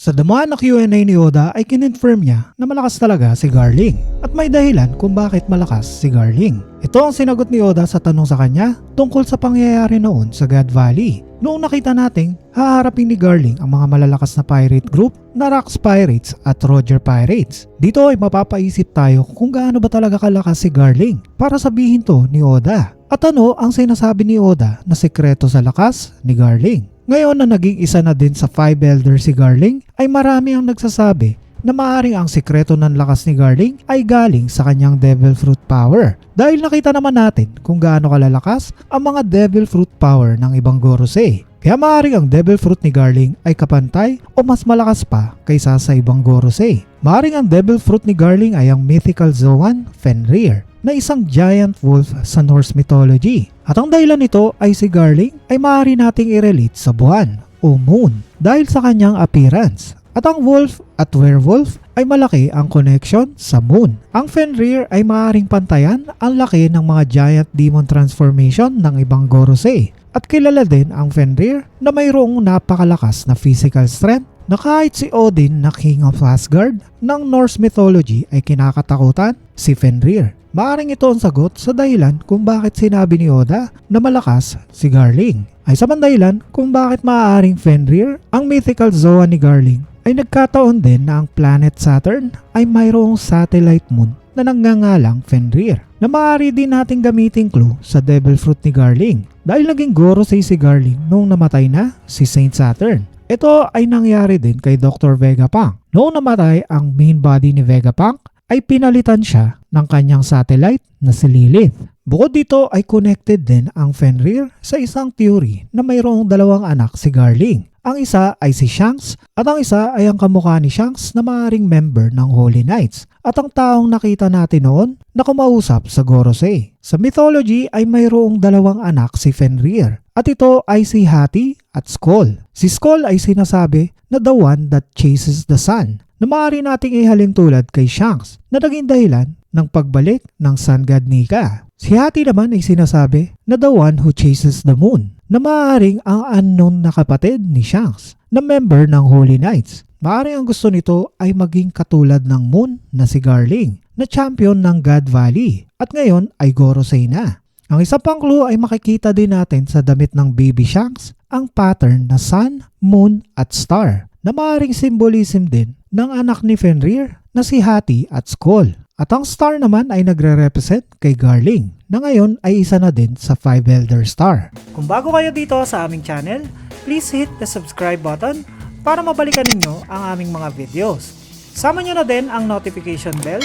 Sa damuhan na Q&A ni Oda ay kinonfirm niya na malakas talaga si Garling at may dahilan kung bakit malakas si Garling. Ito ang sinagot ni Oda sa tanong sa kanya tungkol sa pangyayari noon sa God Valley. Noong nakita nating haharapin ni Garling ang mga malalakas na pirate group na Rox Pirates at Roger Pirates. Dito ay mapapaisip tayo kung gaano ba talaga kalakas si Garling para sabihin to ni Oda. At ano ang sinasabi ni Oda na sekreto sa lakas ni Garling? Ngayon na naging isa na din sa five elder si Garling ay marami ang nagsasabi na maaring ang sikreto ng lakas ni Garling ay galing sa kanyang devil fruit power. Dahil nakita naman natin kung gaano kalalakas ang mga devil fruit power ng ibang Gorosei. Kaya maaring ang devil fruit ni Garling ay kapantay o mas malakas pa kaysa sa ibang Gorosei. Maaring ang devil fruit ni Garling ay ang mythical Zoan Fenrir na isang giant wolf sa Norse mythology. At ang dahilan nito ay si Garling ay maaari nating i-relate sa buwan o moon dahil sa kanyang appearance. At ang wolf at werewolf ay malaki ang connection sa moon. Ang Fenrir ay maaaring pantayan ang laki ng mga giant demon transformation ng ibang Gorosei. At kilala din ang Fenrir na mayroong napakalakas na physical strength na kahit si Odin na King of Asgard ng Norse mythology ay kinakatakutan si Fenrir. Maaring ito ang sagot sa dahilan kung bakit sinabi ni Oda na malakas si Garling. Ay sa dahilan kung bakit maaaring Fenrir ang mythical Zoa ni Garling ay nagkataon din na ang planet Saturn ay mayroong satellite moon na nangangalang Fenrir na maaari din nating gamitin clue sa Devil Fruit ni Garling dahil naging Gorosei si Garling noong namatay na si Saint Saturn. Ito ay nangyari din kay Dr. Vegapunk. Noong namatay ang main body ni Vegapunk ay pinalitan siya ng kanyang satellite na si Lilith. Bukod dito ay connected din ang Fenrir sa isang theory na mayroong dalawang anak si Garling. Ang isa ay si Shanks at ang isa ay ang kamukha ni Shanks na maaaring member ng Holy Knights at ang taong nakita natin noon na kumausap sa Gorosei. Sa mythology ay mayroong dalawang anak si Fenrir at ito ay si Hati at Skull. Si Skull ay sinasabi na the one that chases the sun na maaari nating ihalin tulad kay Shanks na naging dahilan ng pagbalik ng Sun God Nika. Si Hati naman ay sinasabi na the one who chases the moon na maaaring ang unknown na kapatid ni Shanks na member ng Holy Knights. Maaaring ang gusto nito ay maging katulad ng moon na si Garling na champion ng God Valley at ngayon ay Gorosei na. Ang isa pang clue ay makikita din natin sa damit ng baby Shanks ang pattern na sun, moon at star na maaaring symbolism din ng anak ni Fenrir na si Hati at Skull. At ang star naman ay nagre-represent kay Garling na ngayon ay isa na din sa 5 Elder Star. Kung bago kayo dito sa aming channel, please hit the subscribe button para mabalikan ninyo ang aming mga videos. Sama nyo na din ang notification bell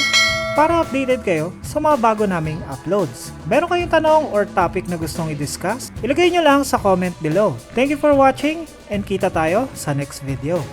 para updated kayo sa mga bago naming uploads. Meron kayong tanong or topic na gustong i-discuss? Ilagay nyo lang sa comment below. Thank you for watching and kita tayo sa next video.